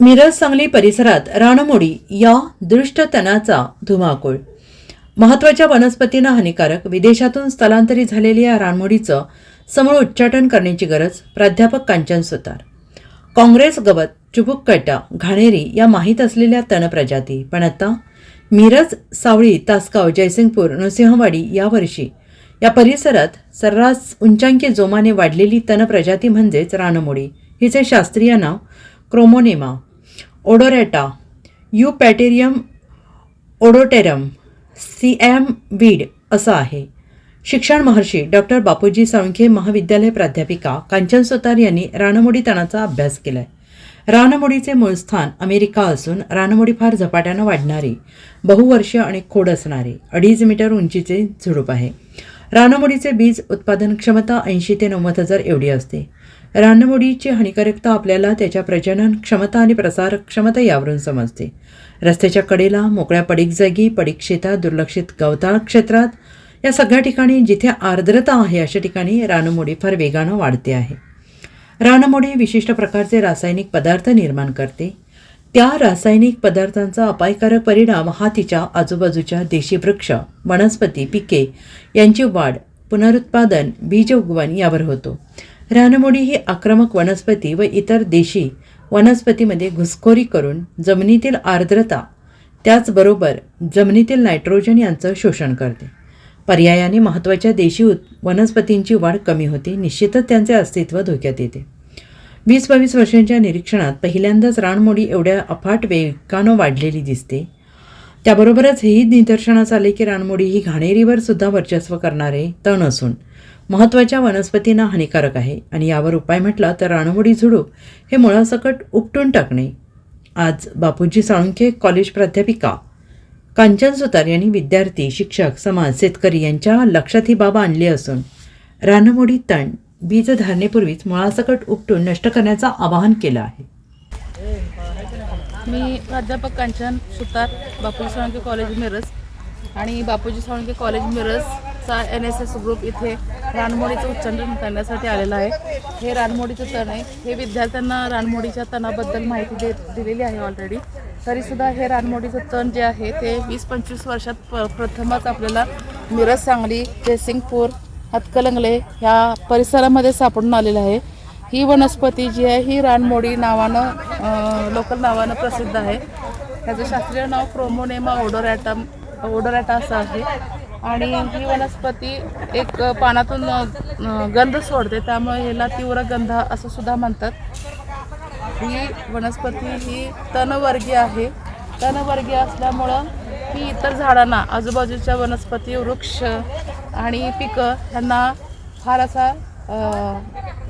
मिरज सांगली परिसरात रानमोडी या दृष्टतनाचा धुमाकूळ. महत्त्वाच्या वनस्पतींना हानिकारक विदेशातून स्थलांतरित झालेल्या या रानमोडीचं समूळ उच्चाटन करण्याची गरज प्राध्यापक कांचन सुतार. काँग्रेस गवत चुबुककटा घाणेरी या माहीत असलेल्या तण प्रजाती पण आता मिरज सावळी तासगाव जयसिंगपूर नृसिंहवाडी यावर्षी या परिसरात सर्रास उंचांकी जोमाने वाढलेली तण प्रजाती म्हणजेच रानमोडी हिचे शास्त्रीय नाव क्रोमोनेमा. Odorata Eupatorium odoratum C M weed असं आहे. शिक्षण महर्षी डॉक्टर बापूजी साळुंखे महाविद्यालय प्राध्यापिका कांचन सुतार यांनी रानमोडी तणाचा अभ्यास केला आहे रानमोडीचे मूळ स्थान अमेरिका असून रानमोडी फार झपाट्यानं वाढणारी बहुवर्षीय आणि खोड असणारी अडीच मीटर उंचीचे झुडूप आहे. रानमोडीचे बीज उत्पादन क्षमता ऐंशी ते नव्वद हजार एवढी असते. रानमोडीची हानिकारकता आपल्याला त्याच्या प्रजनन क्षमता आणि प्रसार क्षमता यावरून समजते. रस्त्याच्या कडेला मोकळ्या पडीक जागी पडीक शेतात दुर्लक्षित गवताळ क्षेत्रात या सगळ्या ठिकाणी जिथे आर्द्रता आहे अशा ठिकाणी रानमोडी फार वेगानं वाढते आहे. रानमोडी विशिष्ट प्रकारचे रासायनिक पदार्थ निर्माण करते. त्या रासायनिक पदार्थांचा अपायकारक परिणाम हा तिच्या आजूबाजूच्या देशी वृक्ष वनस्पती पिके यांची वाढ पुनरुत्पादन बीज उगवण यावर होतो. रानमोडी ही आक्रमक वनस्पती व इतर देशी वनस्पतीमध्ये घुसखोरी करून जमिनीतील आर्द्रता त्याचबरोबर जमिनीतील नायट्रोजन यांचं शोषण करते. पर्यायाने महत्त्वाच्या देशी उत् वनस्पतींची वाढ कमी होते निश्चितच त्यांचे अस्तित्व धोक्यात येते. वीस बावीस वर्षांच्या निरीक्षणात पहिल्यांदाच रानमोडी एवढ्या अफाट वेगानं वाढलेली दिसते. त्याबरोबरच हेही निदर्शनास आले की रानमोडी ही घाणेरीवर सुद्धा वर्चस्व करणारे तण असून महत्त्वाच्या वनस्पतींना हानिकारक आहे. आणि यावर उपाय म्हटला तर रानमोडी झुडूप हे मुळासकट उपटून टाकणे. आज बापूजी साळुंखे कॉलेज प्राध्यापिका कांचन सुतार यांनी विद्यार्थी शिक्षक समाज शेतकरी यांच्या लक्षात ही बाब आणली असून रानमोडी तण बीज धारणेपूर्वीच मुळासकट उपटून नष्ट करण्याचं आवाहन केलं आहे. मी प्राध्यापक कांचन सुतार बापूजी साळुंके कॉलेज मिरज. आणि बापूजी साळुंके कॉलेज मिरजचा एन एस एस ग्रुप इथे रानमोडीचं उच्चाटन करण्यासाठी आलेलं आहे. हे रानमोडीचं तण आहे. हे विद्यार्थ्यांना रानमोडीच्या तणाबद्दल माहिती दे दिलेली आहे ऑलरेडी तरीसुद्धा हे रानमोडीचं तण जे आहे ते वीस पंचवीस वर्षात प प्रथमच आपल्याला मिरज सांगली जयसिंगपूर हातकलंगले ह्या परिसरामध्ये सापडून आलेलं आहे. ही वनस्पती जी आहे ही रानमोडी नावानं लोकल नावानं प्रसिद्ध आहे. त्याचं शास्त्रीय नाव क्रोमोनेमा ओडोरॅटम ओडोरॅटा असं आहे. आणि ही वनस्पती एक पानातून गंध सोडते. त्यामुळे ह्याला तीव्र गंध असं सुद्धा म्हणतात. ही वनस्पती ही तणवर्गीय आहे. तणवर्गीय असल्यामुळं ही इतर झाडांना आजूबाजूच्या वनस्पती वृक्ष आणि पिकं ह्यांना फार असा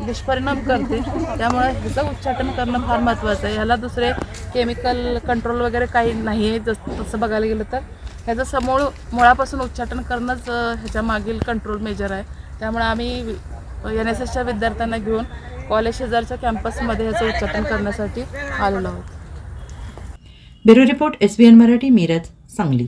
दुष्परिणाम करते. त्यामुळे ह्याचं उच्चाटन करणं फार महत्त्वाचं आहे. ह्याला दुसरे केमिकल कंट्रोल वगैरे काही नाही आहे जस तसं बघायला गेलं तर. ह्याचं समूळ मुळापासून उच्चाटन करणंच ह्याच्या मागील कंट्रोल मेजर आहे. त्यामुळे आम्ही एन एस एसच्या विद्यार्थ्यांना घेऊन कॉलेज शेजारच्या कॅम्पसमध्ये ह्याचं उच्चाटन करण्यासाठी आलेलो आहोत. Bureau report S B N Marathi Miraj Sangli.